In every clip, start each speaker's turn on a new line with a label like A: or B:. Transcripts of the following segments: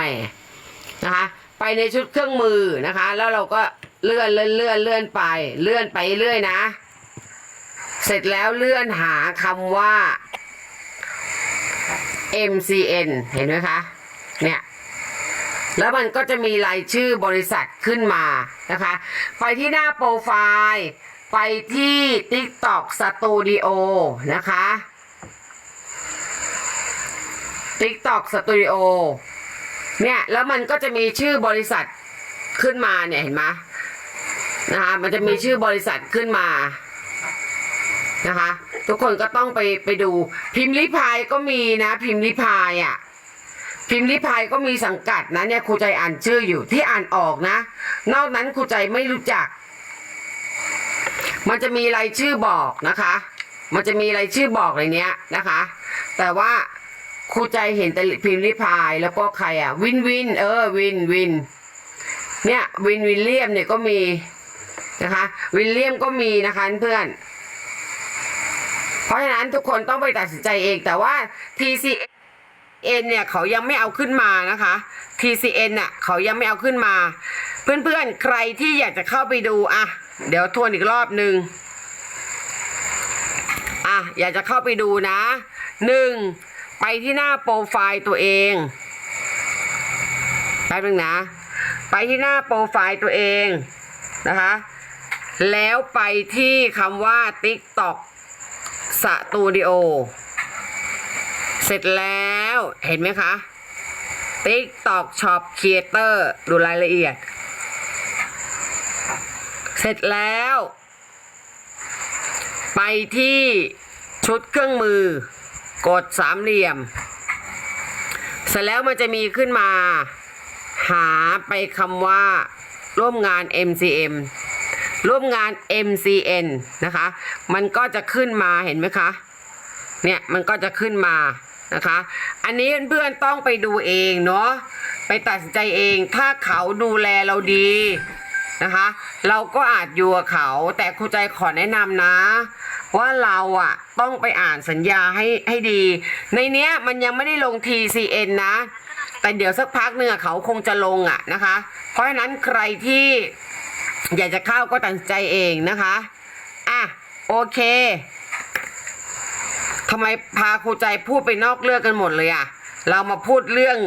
A: ม่นะคะ ไปในชุดเครื่องมือนะคะ แล้วเราก็เลื่อนเลื่อนเลื่อนเลื่อนไป เลื่อนไปเรื่อยนะ เสร็จแล้วเลื่อนหาคำว่า MCN เห็นไหมคะ เนี่ย แล้วมันก็จะมีรายชื่อบริษัทขึ้นมานะคะ ไปที่หน้าโปรไฟล์ ไปที่ TikTok Studio นะคะ TikTok Studio เนี่ย แล้วมันก็จะมีชื่อบริษัทขึ้นมาเนี่ยเห็นไหมนะคะมันจะมีชื่อบริษัทขึ้นมานะคะ ทุกคนก็ต้องไปไปดู พิมพ์ลิพายก็มีนะ พิมพ์ลิพายอะ พิมพ์ลิพายก็มีสังกัดนะเนี่ยครูใจอ่านชื่ออยู่ที่อ่านออกนะ นอกนั้นครูใจไม่รู้จัก มันจะมีรายชื่อบอกนะคะ มันจะมีรายชื่อบอกในเนี้ยนะคะ แต่ว่า ครูใจเห็นแต่พิมพ์ลิพายแล้วก็ใครอะ วินวิน เออ วินวิน เนี่ยวินวิลเลียมเนี่ยก็มีนะคะ วิลเลียมก็มีนะคะเพื่อน เพราะฉะนั้นทุกคนต้องไปตัดสินใจเองแต่ว่า TCN เนี่ยเขายังไม่เอาขึ้นมานะคะ TCN น่ะเขายังไม่เอาขึ้นมา เพื่อนๆ ใครที่อยากจะเข้าไปดูอะเดี๋ยวทวนอีกรอบหนึ่งอะอยากจะเข้าไปดูนะหนึ่ง ไปที่หน้าโปรไฟล์ตัวเองแป๊บนึงนะ ไปที่หน้าโปรไฟล์ตัวเองนะคะ แล้วไปที่คำว่า TikTok สตูดิโอเสร็จแล้วเห็นไหมคะ TikTok Shop Creator ดูรายละเอียด เสร็จแล้ว ไปที่ชุดเครื่องมือ กดสามเหลี่ยม เสร็จแล้วมันจะมีขึ้นมา หาไปคำว่า ร่วมงาน MCM ร่วมงาน MCN นะคะ มันก็จะขึ้นมาเห็นไหมคะ เนี่ยมันก็จะขึ้นมานะคะ อันนี้เพื่อนๆต้องไปดูเองเนาะ ไปตัดสินใจเอง ถ้าเขาดูแลเราดีนะคะ เราก็อาจอยู่กับเขา แต่ครูใจขอแนะนำนะ ว่าเราอะต้องไปอ่านสัญญาให้ให้ดี ในเนี้ยมันยังไม่ได้ลง TCN นะ แต่เดี๋ยวสักพักหนึ่งอเขาคงจะลงอะนะคะ เพราะฉะนั้นใครที่อยากจะเข้าก็ตัดใจเองนะคะ อะ โอเคทำไมพาครูใจพูดไปนอกเรื่องกันหมดเลยอะเรามาพูดเรื่อง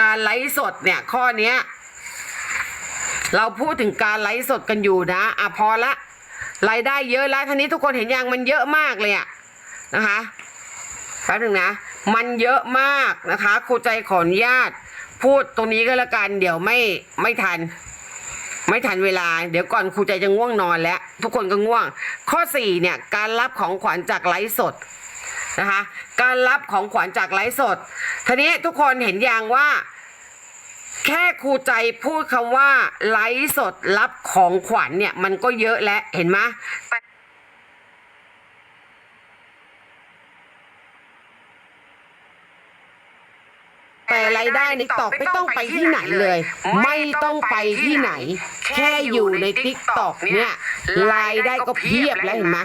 A: การไลฟ์สดเนี่ยข้อเนี้ย เราพูดถึงการไลฟ์สดกันอยู่นะอะพอละ รายได้เยอะแล้วทีนี้ทุกคนเห็นยังมันเยอะมากเลยอะนะคะแป๊บนึงนะ มันเยอะมากนะคะครูใจขออนุญาต พูดตรงนี้ก็แล้วกัน เดี๋ยวไม่ไม่ทัน ไม่ทันเวลา เดี๋ยวก่อนครูใจจะง่วงนอนแล้ว ทุกคนก็ง่วง ข้อสี่เนี่ยการรับของขวัญจากไลฟ์สดนะคะ การรับของขวัญจากไลฟ์สดทีนี้ทุกคนเห็นอย่างว่า แค่ครูใจพูดคำว่า ไลฟ์สดรับของขวัญเนี่ย มันก็เยอะแล้วเห็นไหมแต่รายได้ในตอกไม่ต้องไปที่ไหนเลย ไม่ต้องไปที่ไหน แค่อยู่ในติ๊กตอกเนี่ยรายได้ก็เพียบแล้วเห็นไหม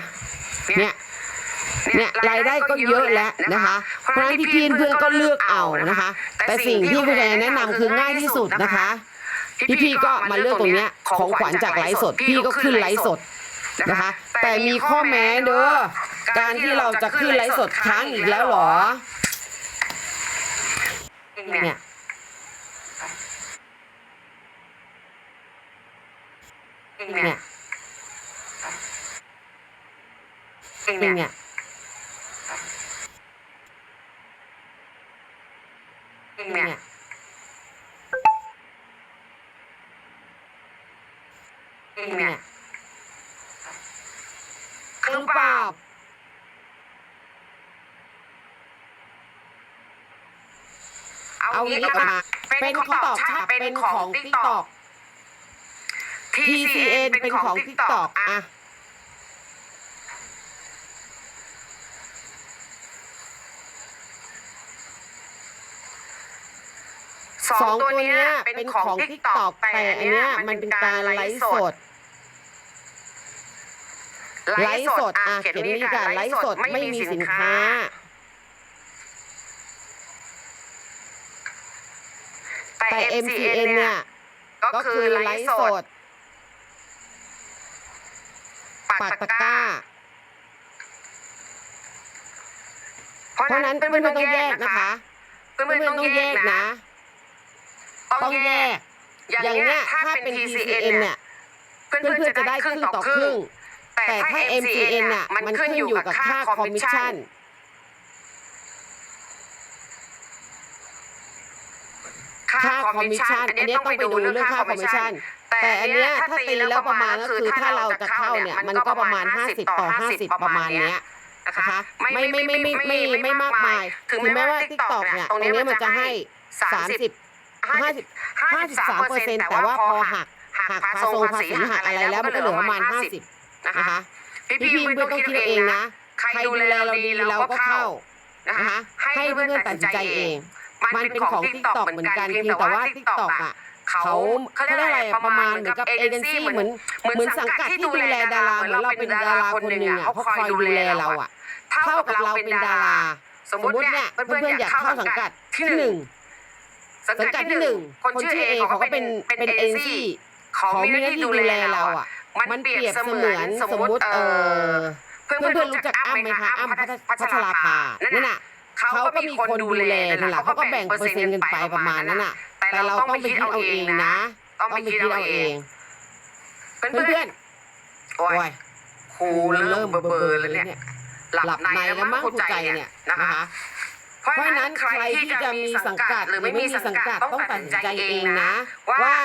A: เนี่ยเนี่ยรายได้ก็เยอะแล้วนะคะเพราะฉะนั้นพี่เพื่อนก็เลือกเอานะคะ แต่สิ่งที่คุณแนะนำคือง่ายที่สุดนะคะพี่ๆก็มาเลือกตรงเนี้ยของขวัญจากไลฟ์สด พี่ก็ขึ้นไลฟ์สดนะคะ แต่มีข้อแม้เด้อการที่เราจะขึ้นไลฟ์สดค้างอีกแล้วเหรอ เนี่ยเนี่ยเนี่ยเนี่ย เนี่ยหรือเปล่า เอางี้มาเป็นของตอกค่ะเป็นของติ๊กตอก TCN เป็นของติ๊กตอกอะสองตัวเนี้ยเป็นของ TikTok แต่อันเนี้ยมันเป็นการไลฟ์สด ไลฟ์สดอะเขียนนี่ค่ะไลฟ์สดไม่มีสินค้า แต่ MCN เนี่ย
B: ก็คื
A: อ
B: ไลฟ์สด ปากตะก้า เพราะนั้
A: น
B: เพื่อ
A: น
B: ๆต้อ
A: ง
B: แยกนะ
A: คะ
B: เพื่อนๆต้อ
A: ง
B: แยกนะ ต้องแยก อ
A: ย่าง
B: เนี้ยถ้าเป็
A: น
B: TCN เนี่ย
A: เพื่
B: อนๆจะได้ครึ่งต่อครึ่ง แต่ถ้า MCN น่ะมั
A: น
B: ขึ้นอ
A: ยู่
B: กับค่า
A: ค
B: อม
A: มิ
B: ช
A: ชั่
B: น ค่า
A: ค
B: อม
A: มิ
B: ช
A: ชั่
B: นอัน
A: นี้
B: ต้อ
A: ง
B: ไปดูเรื่อ
A: ง
B: ค่า
A: ค
B: อม
A: มิ
B: ช
A: ชั่
B: นแต่อัน
A: นี้
B: ถ้าตีแล้
A: ว
B: ป
A: ระ
B: มาณก็คื
A: อ
B: ถ้าเราจะเข้า
A: เนี่ย
B: มั
A: น
B: ก็ป
A: ระ
B: มาณ 50 ต่อ 50 ป
A: ระ
B: มาณเนี้ย
A: นะ
B: คะไม่
A: ไม่
B: ไม่
A: ไม่
B: ไม่
A: มาก
B: มา
A: ย
B: ถึงแม้ว่าทิกตอกเนี่ยตร
A: ง
B: นี้มั
A: น
B: จะให้ 30 50
A: 53เปอร์เซ็นต์
B: แต่ว่าพอหักหักภาษีภาษีหักอะ
A: ไร
B: แล้
A: ว
B: มั
A: น
B: ก็เหลือป
A: ระ
B: มาณ 50 นะ
A: คะ
B: พี่
A: พี่
B: ไม่ต้อ
A: ง
B: คิดเอ
A: ง
B: นะ ใครดูแลเราดีเราก็เข้านะ
A: คะ
B: ให้เพื่อนตัดสินใจเอ
A: ง
B: มั
A: น
B: เป็
A: น
B: ขอ
A: งติ๊
B: ก
A: ต
B: อก
A: เห
B: มือ
A: น
B: กั
A: น
B: เพียงแต่ว่า
A: ติ๊
B: ก
A: ต
B: อก
A: อะ
B: เขา
A: เขาเรี
B: ยกอะ
A: ไร
B: ป
A: ระ
B: มาณเหมือ
A: น
B: กับเอ
A: เจ
B: นซี่เหมือ
A: น
B: เหมือนสังกัดที่ดูแลดาราเหมือ
A: น
B: เรา
A: เป็น
B: ดาราค
A: น
B: หนึ่งอะเขาคอ
A: ย
B: ดูแลเราอะเท่ากับเรา
A: เป็น
B: ดารา สม
A: ม
B: ติเนี่
A: ย
B: เพื่อนๆ
A: อ
B: ยา
A: ก
B: เข้าสังกัดที่หนึ่งสังกัดที่หนึ่งคนชื่อเอ
A: เขา
B: ก็เป็
A: น
B: เป็น
A: เอเจ
B: น
A: ซี่
B: เขามีหน้าที่ดูแลเราอะมันเปรียบเสมือ
A: น
B: สม
A: ม
B: ติเอ
A: อ
B: เพื่อน
A: ๆ
B: รู้จักอ้ำไหมคะอ้ำพัชราภานั่น
A: น่ะ
B: เขาก็มีค
A: น
B: ดูแลนั่
A: น
B: แหละเขาก็แบ่งเปอร์เซ็นต์กั
A: น
B: ไป
A: ประ
B: มาณนั้
A: นน่ะ
B: แต่เราต้อ
A: ง
B: ไปคิดเอา
A: เอง
B: นะต้องไปคิดเอา
A: เอง
B: เพื่อนๆโอ้ยครูเริ่มเบอร์เลยเนี่ยหลับในแล้วมั่ง
A: หัว
B: ใจเนี่
A: ย
B: นะ
A: คะ
B: เพราะะนั้
A: น
B: ใครที่จะมีสังกัดหรื
A: อ
B: ไม่
A: มี
B: สังกัดต้อ
A: ง
B: ตัดใจเอ
A: ง
B: นะ ว่า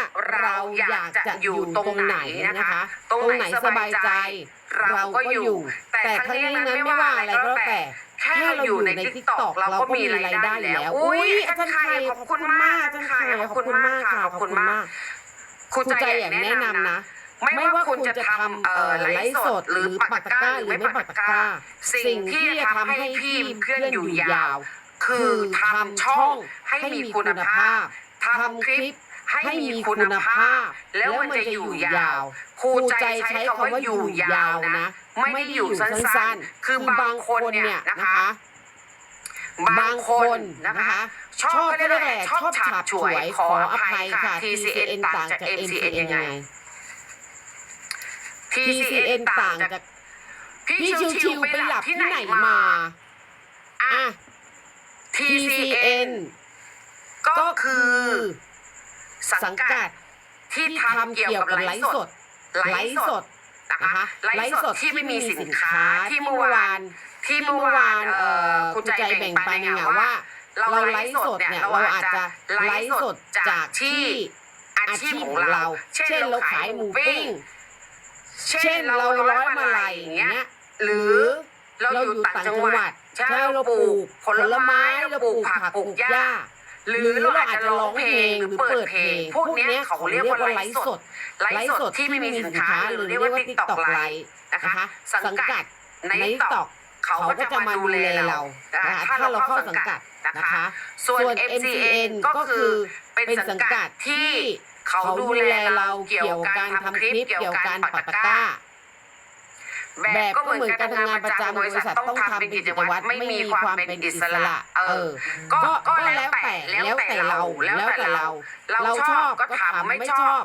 B: เราอยา
A: ก
B: จะอ
A: ยู่
B: ตร
A: ง
B: ไหน
A: นะคะ
B: ตร
A: ง
B: ไหนสบา
A: ย
B: ใจ เราก็อ
A: ยู่
B: แต่ทั้งนี้
A: นั้
B: นไม่ว่าอะ
A: ไร
B: ก็แล้วแต่
A: แค่
B: เราอ
A: ยู่
B: ในทิกตอ
A: ก
B: เราก็มีรา
A: ย
B: ได้แล้
A: ว
B: อุ้ยอาจา
A: ร
B: ย์ไข่
A: ข
B: อบคุ
A: ณ
B: มา
A: ก
B: อาจา
A: รย์
B: ไข่
A: ข
B: อบคุณมากค่ะขอบคุ
A: ณ
B: มา
A: ก
B: คุ
A: ณ
B: ใจอ
A: ย่าง
B: แนะ
A: นำนะ
B: ไม่ว่าคุ
A: ณ
B: จะทำไลฟ์สดหรื
A: อ
B: ปักตะก้าหรื
A: อ
B: ไม่ปักตะก้า สิ่งที่จะทำให้พี่เพื่อน
A: อ
B: ยู่
A: ยาว
B: คือทำช่อ
A: ง
B: ให้มีคุ
A: ณ
B: ภาพทำคลิป ให้มีคุ
A: ณ
B: ภาพ แล้วมันจะอ
A: ยู่ยาว
B: ครูใจ
A: ใช้
B: คำว่าอ
A: ยู่ยาว
B: นะ ไม่
A: ได้
B: อยู่สั้นๆ คื
A: อบา
B: งค
A: น
B: เนี่
A: ย
B: นะ
A: คะ
B: บางค
A: นนะคะ
B: ชอบก็ได้
A: แหละ
B: ชอบฉาบฉว
A: ย
B: ขอ
A: อ
B: ภัยค่ะ TCN ต่า
A: ง
B: จาก MCN ยั
A: ง
B: ไง TCN ต่างจากพี่ชิวๆไปหลับที่ไหนมาอะ TCN ก็คื
A: อ
B: ส
A: ส
B: ด
A: ด
B: ไล
A: ไล
B: ฟ์
A: ฟ์
B: ส
A: ส
B: ด
A: ด
B: นะ
A: นะคะคะ
B: ไล
A: ไล
B: ฟ์
A: ฟ์
B: ส
A: ส
B: ด
A: ด
B: ที่
A: ที่
B: ไม่
A: ไม่
B: มี
A: มี
B: สิ
A: สิ
B: น
A: น
B: ค้า
A: ค้า
B: ที่
A: ที่
B: เมื่
A: เมื่
B: อวาว
A: อานน
B: ที่
A: ที่
B: เมื่
A: เมื่
B: อวาว
A: อานน
B: เอ่
A: เอ่
B: อ
A: อ
B: คุ
A: คุณณ
B: ใจ
A: ใจ
B: แบ่
A: แบ่
B: ง
A: ง
B: ปั
A: ปั
B: น
A: น
B: เนี่
A: เนี่ยย
B: ว่า
A: ว่า
B: เรา
A: เรา
B: ไล
A: ไล
B: ฟ์
A: ฟ์
B: ส
A: ส
B: ด
A: ด
B: เนี่
A: เนี่ยย
B: เรา
A: เรา
B: อาจ
A: อาจ
B: จะ
A: จะ
B: ไล
A: ไล
B: ฟ์
A: ฟ์
B: ส
A: ส
B: ด
A: ด
B: จา
A: จากก
B: ที่
A: ที่
B: อา
A: อา
B: ชีพ
A: ชีพ
B: ข
A: ข
B: อ
A: องง
B: เรา
A: เรา
B: เช่
A: เช่
B: น
A: น
B: เรา
A: เรา
B: ขา
A: ขายย
B: ห
A: ห
B: มู
A: มู
B: ปิ้ง
A: ปิ้ง
B: เช่
A: เช่
B: น
A: น
B: เรา
A: เรา
B: ร้
A: ร้
B: อ
A: อยย
B: มา
A: มา
B: ลั
A: ลั
B: ย
A: ย
B: อ
A: อย่าย่างง
B: เงี้
A: เงี้
B: ย
A: ย
B: ห
A: ห
B: รื
A: รืออ
B: เรา
A: เรา
B: อ
A: อยู่ยู่
B: ต่าง
A: ต่าง
B: จัง
A: จัง
B: ห
A: ห
B: วั
A: วั
B: ด
A: ด
B: ใช่
A: ใช่
B: เรา
A: เรา
B: ป
A: ป
B: ลู
A: ลู
B: ก
A: ก
B: ผ
A: ผ
B: ล
A: ล
B: ไม้
A: ไม้
B: เรา
A: เรา
B: ป
A: ป
B: ลู
A: ลู
B: ก
A: ก
B: ผัก
A: ผัก
B: ปลู
A: ป
B: ก
A: ลูก
B: หญ้า
A: หญ้า
B: ห
A: ห
B: รื
A: รืออ
B: เรา
A: เรา
B: อาจ
A: อาจ
B: จะ
A: จะ
B: ร้
A: ร้
B: อ
A: องง
B: เพ
A: เพ
B: ล
A: ล
B: ง
A: ง
B: ห
A: ห
B: รื
A: รืออ
B: เปิ
A: เปิ
B: ด
A: ด
B: เพ
A: เพ
B: ล
A: ล
B: ง
A: ง
B: พวก
A: พวก
B: เนี้ย
A: เนี้ย
B: เขา
A: เขา
B: เรียก
A: เรียก
B: ว่า
A: ว่า
B: ไล
A: ไล
B: ฟ์
A: ฟ์
B: ส
A: ส
B: ด
A: ด
B: ไล
A: ไล
B: ฟ์
A: ฟ์
B: ส
A: ส
B: ด
A: ด
B: ที่
A: ที่
B: ไม่
A: ไม่
B: มี
A: มี
B: สิ
A: สิ
B: น
A: น
B: ค้า
A: ค้า
B: ห
A: ห
B: รื
A: รืออ
B: เรียก
A: เรีย
B: ว่าก
A: ว่า
B: ติ๊ก
A: TikTok
B: ต็อกไล
A: ไล
B: ฟ์
A: ฟ์
B: นะคะ
A: นะคะ
B: สัง
A: สัง
B: กั
A: กั
B: ด
A: ด
B: ใน
A: ใน
B: ติ๊กต็
A: TikTok
B: อกเขา
A: เขา
B: ก็
A: ก็
B: จะ
A: จะ
B: มา
A: มา
B: ดู
A: ดู
B: แล
A: แล
B: เรา
A: เรา
B: นะคะ
A: นะคะ
B: ถ้า
A: ถ้า
B: เรา
A: เรา
B: เข้า
A: เข้า
B: สั
A: สั
B: ง
A: ง
B: กั
A: กั
B: ด
A: ด
B: นะ
A: นะคะคะ
B: ส่
A: ส่
B: ว
A: วนน
B: MCN
A: MCN
B: ก็
A: ก็
B: คื
A: คืออ
B: เป็
A: เป็นน
B: สั
A: สั
B: ง
A: ง
B: กั
A: กั
B: ด
A: ด
B: ที่
A: ที่
B: เขา
A: เขา
B: ดู
A: ดู
B: แล
A: แล
B: เรา
A: เรา
B: เกี่ยว
A: เกี่ยว
B: กับ
A: กับ
B: การ
A: การ
B: ทำ
A: ทำ
B: ค
A: ค
B: ลิ
A: ลิ
B: ป
A: ป
B: เกี่ยว
A: เกี่
B: กั
A: ยว
B: บ
A: กั
B: การ
A: บ
B: ปั
A: ปั
B: ก
A: ก
B: ตะ
A: ตะ
B: ก
A: ก
B: ร้า
A: ร้า
B: แบ
A: แบบบ
B: ก็
A: ก็
B: เห
A: เห
B: มื
A: มื
B: อ
A: อนน
B: กา
A: การร
B: ทำงาง
A: ทำานน
B: ป
A: ประระ
B: จำ
A: จำ
B: บบริ
A: ริ
B: ษั
A: ษั
B: ท
A: ท
B: ต้
A: ต้
B: อ
A: องง
B: ทำ
A: ทำ
B: เป็
A: เป็นน
B: กิ
A: กิ
B: จ
A: จ
B: วั
A: วั
B: ต
A: ต
B: ร
A: ร
B: ไม่
A: ไม่
B: มี
A: มีความม
B: คาวเป็
A: เป็นน
B: อิ
A: อิ
B: ส
A: ส
B: ระ
A: ระ
B: เอ
A: เอ
B: อ
A: อ
B: ก็
A: ก็
B: ก็
A: ก็
B: แล้
A: แล้วว
B: แต่
A: แต่
B: แล้ว
A: แล้ว
B: แต่
A: แต่
B: เรา
A: เรา
B: แล้ว
A: แล้ว
B: แต่
A: แต่
B: เรา
A: เรา
B: เรา
A: เรา
B: ช
A: ช
B: อ
A: อ
B: บบก็
A: ก็
B: ทำ
A: ทำ
B: ไม่
A: ไม่
B: ช
A: ช
B: อ
A: อ
B: บบ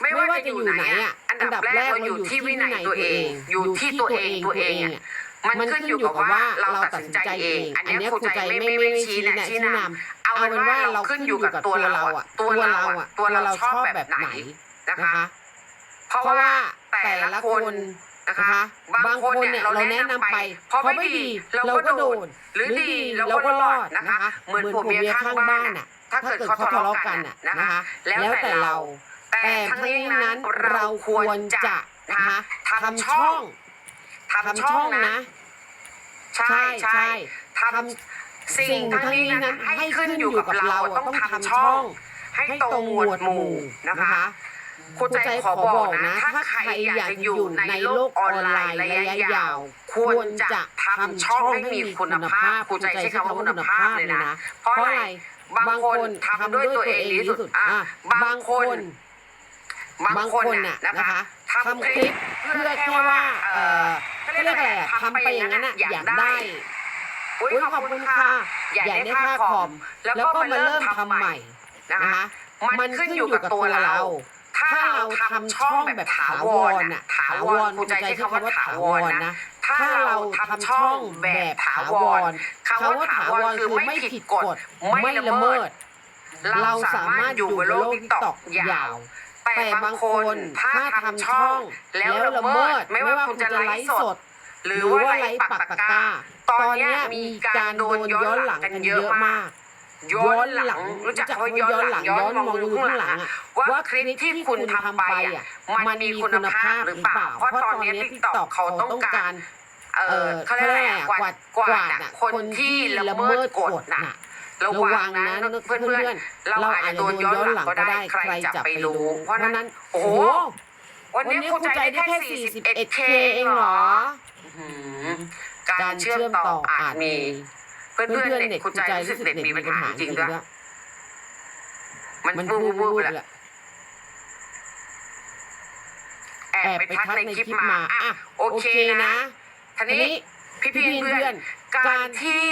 B: ไม่
A: ไม่
B: ว่า
A: ว่า
B: จะ
A: จะ
B: อ
A: อยู่ยู่
B: ไหน
A: ไหน
B: อะ
A: อะ
B: อันดั
A: อั
B: บ
A: นดับ
B: แร
A: แร
B: ก
A: ก
B: เรา
A: เรา
B: อ
A: อยู่ยู่
B: ที่
A: ที่
B: วิ
A: วิ
B: นั
A: นั
B: ย
A: ย
B: ตั
A: ตัวว
B: เอ
A: เองง
B: อ
A: อยู่ยู่
B: ที่
A: ที่
B: ตั
A: ตัวว
B: เอ
A: เองง
B: ตัว
A: ตัว
B: เอ
A: เองง
B: อะ
A: อะ
B: มัน
A: มัน
B: ขึ้น
A: ขึ้น
B: อ
A: อยู่ยู่
B: กั
A: กั
B: บบว่า
A: ว่า
B: เรา
A: เรา
B: ตัด
A: ตัด
B: สิน
A: สิน
B: ใจ
A: ใจ
B: เอ
A: เองง
B: อั
A: อั
B: น
A: น
B: เนี้ย
A: เนี้ย
B: ครู
A: ครู
B: ใจ
A: ใจ
B: ไม่
A: ไม่
B: ไม่
A: ไม่
B: ไม่
A: ไม่
B: ชี้
A: ชี้
B: แนะ
A: แนะ
B: ชี้
A: ชี้
B: นำ
A: นำ
B: เอา
A: เอา
B: เป็
A: เป็นน
B: ว่า
A: ว่า
B: เรา
A: เรา
B: ขึ้น
A: ขึ้น
B: อ
A: อยู่ยู่
B: กั
A: กั
B: บบตัว
A: ตัว
B: เรา
A: เรา
B: อะ
A: อะ
B: ตั
A: ตัวว
B: เรา
A: เรา
B: อะ
A: อะ
B: ตัว
A: ตัว
B: เรา
A: เรา
B: ชอบ
A: ชอบ
B: แบ
A: แบบบ
B: ไหน
A: ไหน
B: นะ
A: นะคะคะ
B: เพราะ
A: เพราะ
B: ว่า
A: ว่า
B: แต่
A: แต่
B: ละ
A: ละ
B: ค
A: คน น
B: นะ
A: นะคะคะ
B: บา
A: บางง
B: ค
A: คนน
B: เนี่
A: เนี่ยย
B: เรา
A: เรา
B: แนะ
A: แนะ
B: นำ
A: นำ
B: ไป
A: ไป
B: เพราะ
A: เพราะ
B: ไม่
A: ไม่
B: ดี
A: ดี
B: เรา
A: เรา
B: ก็
A: ก็
B: โด
A: โด
B: น
A: น
B: หรือ
A: หรือ
B: ดี
A: ดี
B: เรา
A: เรา
B: ก็
A: ก็
B: ร
A: ร
B: อ
A: อ
B: ด
A: ด
B: นะ
A: นะคะคะ
B: เหมือน
A: เหมือน
B: ผัว
A: ผัว
B: เมีย
A: เมีย
B: ข้า
A: ข้างง
B: บ้า
A: บ้านน
B: อะ
A: อะ
B: ถ้า
A: ถ้า
B: เกิด
A: เกิด
B: เขา
A: เขา
B: ทะ
A: ทะ
B: เลาะ
A: เลาะ
B: กั
A: กันน
B: อะ
A: อะ
B: นะ
A: นะคะคะ
B: แล้ว
A: แล้ว
B: แต่
A: แต่
B: เรา
A: เรา
B: แต่
A: แต่
B: ทั้ง
A: ทั้ง
B: นี้
A: นี้
B: นั้
A: นั้นน
B: เรา
A: เรา
B: ค
A: ควว
B: ร
A: ร
B: จะ
A: จะ
B: นะ
A: นะคะคะ
B: ทำ
A: ทำ
B: ช่
A: ช่
B: อ
A: องง
B: ทำ
A: ทำ
B: ช่อ
A: ช่องง
B: นะ
A: นะ
B: ใช่
A: ใช่
B: ใช่
A: ใช่
B: ท
A: ทำ
B: สิ่ง
A: สิ่ง
B: ทั้ง
A: ทั้ง
B: นี้
A: นี้
B: นั้
A: นั้นน
B: ให้
A: ให้
B: ขึ้
A: ขึ้
B: น
A: น
B: อ
A: อยู่ยู่
B: กั
A: กั
B: บบเรา
A: เรา
B: ต้
A: ต้
B: อ
A: องง
B: ทำ
A: ทำ
B: ช่อ
A: ช่องง
B: ให้
A: ให้
B: ตร
A: ตรงง
B: ห
A: ห
B: ม
A: ม
B: ว
A: ว
B: ด
A: ด
B: ห
A: ห
B: มู่
A: มู่
B: นะ
A: นะคะ คะ
B: ครูใจขอบอกนะ ถ้าใครอยากจะอยู่ในโลกออนไลน์ระยะยาว ควรจะทำช่องให้มีคุณภาพครูใจใช้คำว่าคุณภาพเลยนะ เพราะอะไรบางคนทำด้วยตัวเองดีที่สุดอะบางคนบาง
A: บาง
B: ค
A: คนน
B: น่ะ
A: น่ะ
B: นะ
A: นะคะคะ
B: ทำ
A: ทำ
B: ค
A: ค
B: ลิ
A: ลิ
B: ป
A: ป
B: เพื่
A: เพื่
B: อ
A: อ
B: แค่
A: แค่
B: ว่า
A: ว่า
B: เอ
A: เอ
B: อ
A: อ
B: เขา
A: เขา
B: เรี
A: เรี
B: ย
A: ย
B: ก
A: ก
B: อะ
A: อะไรไร
B: อะ
A: อะ
B: ทำไป
A: ทำ
B: อ
A: ไป
B: ย่า
A: อย่างง
B: นั้
A: นั้นน
B: อะ
A: อะ
B: อยา
A: อยากก
B: ได้
A: ได้
B: อุ้ย
A: อุ้ย
B: ข
A: ข
B: อ
A: อ
B: บบคุ
A: คุณณ
B: ค่ะ
A: ค่ะ
B: อยาก
A: อยาก
B: ได้
A: ได้
B: ค่า
A: ค่า
B: ค
A: ค
B: อ
A: อ
B: ม
A: ม
B: แล้ว
A: แล้ว
B: ก็
A: ก็
B: มา
A: มา
B: เริ่
A: เริ่
B: ม
A: ม
B: ทำ
A: ทำ
B: ให
A: ให
B: ม่
A: ม่นะคะมันขึ้นอยู่กับตัวเรา ถ้าเราทำช่องแบบถาวรน่ะถาวรครูใจใช้คำว่าถาวรนะถ้าเราทำช่องแบบถาวรคำว่าถาวรคือไม่ผิดกฎไม่ละเมิด เราสามารถอยู่บนโลกทิกตอกยาว แต่บางคนถ้าทำช่องแล้วละเมิด ไม่ว่าคุณจะไลฟ์สด หรือว่าไลฟ์ปักกาตอนนี้มีการโดนย้อนหลังกันเยอะมาก ย้อนหลัง รู้จักว่าย้อนหลัง ย้อนมองดูข้างหลังอะว่าคลิปที่คุณทำไปอะมันมีคุณภาพหรือเปล่า เพราะตอนนี้ทิกตอกเขาต้องการเออเขาเรียกอะไรอะกวาดกวาดอะคนที่ละเมิดกฎน่ะระวังนะเพื่อนๆเราอาจจะโดนย้อนหลังก็ได้ใครจะไปรู้เพราะฉะนั้นโอ้โหวันนี้ครูใจได้แค่ 41K เองเหรออื้อหือการเชื่อมต่ออาจมี เพื่อนๆเด็กครูใจรู้สึกเด็กมีปัญหาจริงด้วยมัน
B: มัน
A: วู
B: วู
A: บบวู
B: วู
A: บบ
B: แห
A: แหละ
B: ละ
A: แอบไปทักในคลิปมาอะโอเคนะที
B: ที
A: นี้
B: นี้
A: พี่
B: พี่
A: พี่
B: เพื่
A: เพื่
B: อ
A: อนน
B: กา
A: การร
B: ที่
A: ที่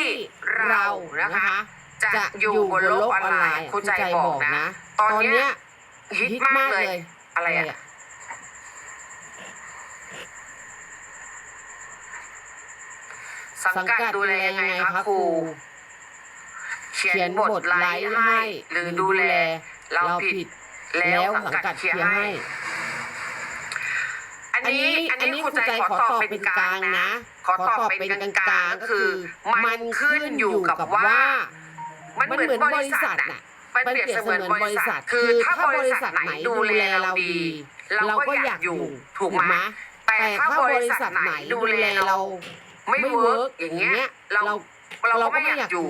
B: เรา
A: เรา
B: นะ
A: นะคะคะ
B: จะ
A: จะ
B: อ
A: อยู่ยู่
B: บบน
A: น
B: โล
A: โล
B: ก
A: ก
B: อ
A: อ
B: อ
A: อนน
B: ไล
A: ไล
B: น์
A: น์
B: คุ
A: คุณณ
B: ใจ
A: ใจ
B: บบอ
A: อกก
B: นะ
A: นะ
B: ต
A: ต
B: อ
A: อนน
B: เนี้
A: เนี้
B: ย
A: ย
B: ฮิ
A: ฮิ
B: ต
A: ต
B: มามา
A: กก
B: เล
A: เลยย
B: อะไร
A: อะไร
B: อะ
A: อะ สังกัดดูแลยังไงคะครู เขียนบทไลฟ์ให้หรือดูแล เราผิด แล้วสังกัดเคลียร์ให้ อันนี้อันนี้ครูใจขอตอบเป็นกลางนะ ขอตอบเป็นกลางๆก็คือ มันขึ้นอยู่กับว่า มันเหมือนบริษัทน่ะมันเปรียบเสมือนบริษัท คือถ้าบริษัทไหนดูแลเราดี เราก็อยากอยู่ถูกไหมแต่ถ้าบริษัทไหนดูแลเรา ไม่เวิร์กอย่างเงี้ยเราเราก็ไม่อยากอยู่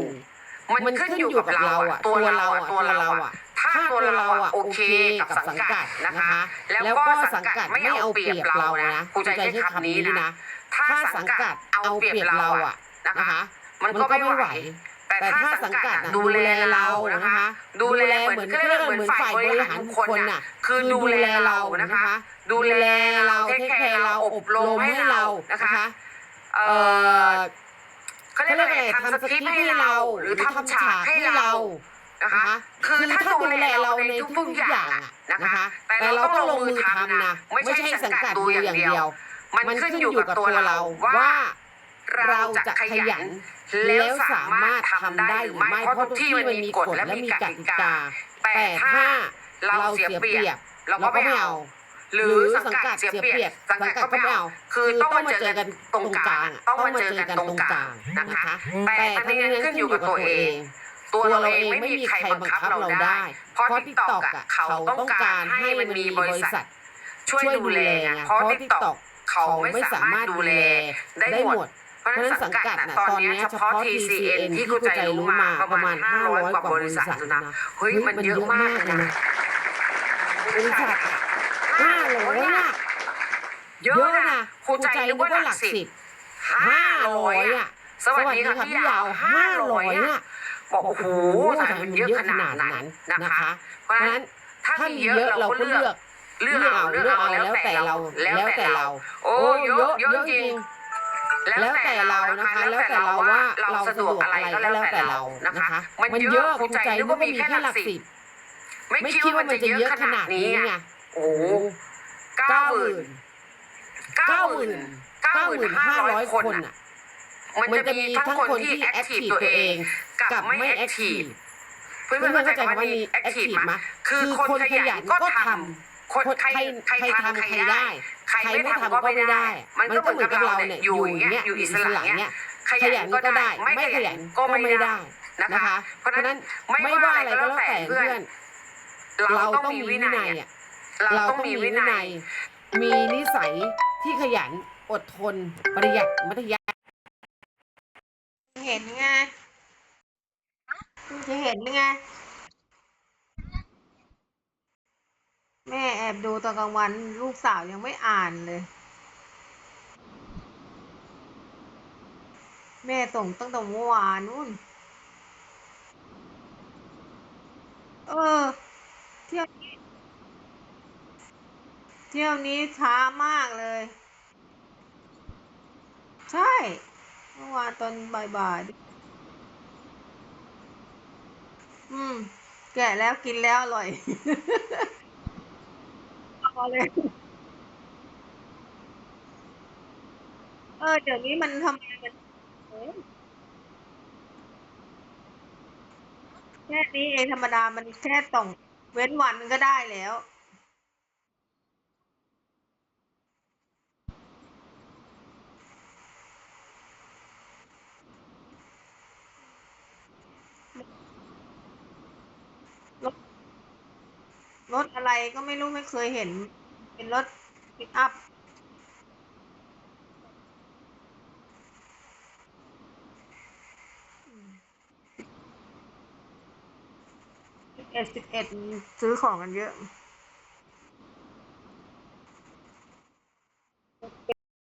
A: มันขึ้นอยู่กับเราอะตัวเราอะตัวเราอะถ้าตัวเราอะโอเคกับสังกัดนะคะ แล้วก็สังกัดไม่เอาเปรียบเรานะครูใจใช้คำนี้นะถ้าสังกัดเอาเปรียบเราอะนะคะมันก็ไม่ไหวแต่ถ้าสังกัดน่ะดูแลเรานะคะดูแลเหมือนเรียกเหมือนฝ่ายบริหารบุคคลน่ะคือดูแลเรานะคะดูแลเราเทคแคร์เราอบรมให้เรานะคะ เอ่อเขาเรียกอะไรทำสคริปต์ให้เรา หรือทำฉากให้เรานะคะ คือถ้าดูแลเราในทุกๆอย่างอะนะคะ แต่เราต้องลงมือทำนะไม่ใช่สังกัดดูอย่างเดียว มันขึ้นอยู่กับตัวเราว่าเราจะขยัน แล้วสามารถทำได้หรือไม่เพราะทุกที่มันมีกฎและมีกติกา แต่ถ้าเราเสียเปรียบ เราก็ไม่เอา หรือสังกัดเสียเปรียบสังกัดก็ไม่เอาคือต้องมาเจอกันตรงกลางต้องมาเจอกันตรงกลางนะคะแต่ทั้งนี้ขึ้นอยู่กับตัวเองตัวเราเองไม่มีใครบังคับเราได้ เพราะทิกตอกอะเขาต้องการให้มันมีบริษัท ช่วยดูแลไงเพราะทิกตอกเขาไม่สามารถดูแลได้หมด เพราะฉะนั้นสังกัดน่ะตอนนี้เฉพาะ TCN ที่กูใจรู้มาประมาณ 500 กว่าบริษัทแล้วนะ เฮ้ย มันเยอะมากเลยนะ
B: บริษัท ห้าร้อยน่ะ
A: เยอะนะครูใจนึกว่าหลักสิบห้าร้อยอะสวัสดีค่ะพี่ยาวห้าร้อยอะบอกโอ้โหทำไมมันเยอะขนาดนั้นนะคะ เพราะฉะนั้นถ้ามีเยอะเราก็เลือกเลือกเอาเลือกเอาแล้วแต่เราแล้วแต่เรา โอ้เยอะเยอะจริงแล้วแต่เรานะคะแล้วแต่เราว่าเราสะดวกอะไรก็แล้วแต่เรานะคะ มันเยอะครูใจนึกว่ามีแค่หลักสิบไม่
B: ไม่
A: คิ
B: คิ
A: ด
B: ด
A: ว่า
B: ว่า
A: มั
B: มันน
A: จะ
B: จะ
A: เย
B: เย
A: อะ
B: อะ
A: ข
B: ข
A: นา
B: นา
A: ด
B: ด
A: นี้
B: นี้
A: ไง
B: ไง
A: โอ้เก้า
B: เก้า
A: ห
B: ห
A: มื่
B: มื่
A: น
B: น
A: เก้า
B: เก้า
A: ห
B: ห
A: มื่
B: มื่
A: น
B: น
A: เก้า
B: เก้า
A: ห
B: ห
A: มื่
B: มื่
A: น
B: น
A: ห้า
B: ห้า
A: ร้
B: ร้
A: อ
B: อยย
A: ค
B: คนน
A: อะ
B: อะ
A: มัน
B: มัน
A: จะ
B: จะ
A: มี
B: มี
A: ทั้
B: ทั้
A: ง
B: ง
A: ค
B: คนน
A: ที่
B: ที่
A: แอ
B: แอ
A: ค
B: ค
A: ที
B: ที
A: ฟ
B: ฟ
A: ตั
B: ตัวว
A: เอ
B: เองง
A: กั
B: กั
A: บบไม่
B: ไม่
A: แอ
B: แอ
A: ค
B: ค
A: ที
B: ที
A: ฟ
B: ฟ
A: เพื่อน
B: เพื่อน
A: ๆ
B: ๆ
A: เข้า
B: เข้า
A: ใจ
B: ใจ
A: คำ
B: คำ
A: ว่า
B: ว่า
A: นี้
B: นี้
A: แอ
B: แอ
A: ค
B: ค
A: ที
B: ที
A: ฟ
B: ฟ
A: มั้
B: มั้
A: ย
B: ย
A: คื
B: คืออ
A: ค
B: คนน
A: ข
B: ข
A: ยั
B: ยั
A: น
B: น
A: ก็
B: ก็
A: ท
B: ทำ
A: คนำใคร
B: ใคร
A: ใคร
B: ใคร
A: ทำ
B: ทำ
A: ใค
B: ใค
A: ร
B: ร
A: ได้
B: ได้
A: ใคร
B: ใคร
A: ไม่
B: ไม่
A: ทำ
B: ทำ
A: ก็
B: ก็
A: ไม่
B: ไม่
A: ได้
B: ได้
A: มั
B: มันน
A: ก็
B: ก็
A: เห
B: เห
A: มื
B: มื
A: อ
B: อนน
A: กั
B: กั
A: บบเรา
B: เรา
A: เนี่
B: เนี่ยย
A: อ
B: อยู่ยู่อย่ย่างง
A: อาเงี้
B: เงี้
A: ย
B: ย
A: อยู่
B: อยู่
A: อิ
B: อิ
A: ส
B: ส
A: ระ
B: ระ
A: เงี้
B: เงี้
A: ย
B: ย
A: ข
B: ข
A: ยั
B: ยั
A: น
B: น
A: ก็
B: ก็
A: ได้
B: ได้
A: ไม่
B: ไม่
A: ข
B: ข
A: ยั
B: ยั
A: น
B: น
A: ก็
B: ก็
A: ไม่
B: ไม่
A: ได้
B: ได้
A: นะ
B: นะคะคะ
A: เพ
B: เพ
A: ราะ
B: ราะ
A: ฉะ
B: ฉะ
A: นั้
B: นั้นน
A: ไม่
B: ไม่
A: ว่า
B: ว่า
A: อะ
B: อะไรไร
A: ก็
B: ก็
A: แล้ว
B: แล้ว
A: แต่
B: แต่
A: เพื่
B: เพื่
A: อ
B: อนน
A: เรา
B: เรา
A: ต้
B: ต้
A: อ
B: องง
A: มี
B: มี
A: วิ
B: วิ
A: นั
B: นั
A: ย
B: ย
A: อะ
B: อะ
A: เรา
B: เรา
A: ต้อง
B: ต้อง
A: มี
B: มี
A: วิ
B: วิ
A: นั
B: นั
A: ย
B: ยมีนิสัยที่ขยันอดทนประหยัดมัธยัสถ์
C: เห็นไงคุณจะเห็นไงแม่แอบดูตอนกลางวันลูกสาวยังไม่อ่านเลย แม่ส่งตั้งแต่เมื่อวานนู่น เออ เที่ยวนี้ เที่ยวนี้ช้ามากเลย ใช่ เมื่อวานตอนบ่ายๆ อืม แกะแล้วกินแล้วอร่อยพอเลยเออ เดี๋ยวนี้มันทำไมมันแค่นี้เองธรรมดามันแค่ต้องเว้นวันก็ได้แล้ว รถอะไรก็ไม่รู้ไม่เคยเห็น เป็นรถปิกอัพสิบเอ็ดสิบเอ็ดซื้อของกันเยอะ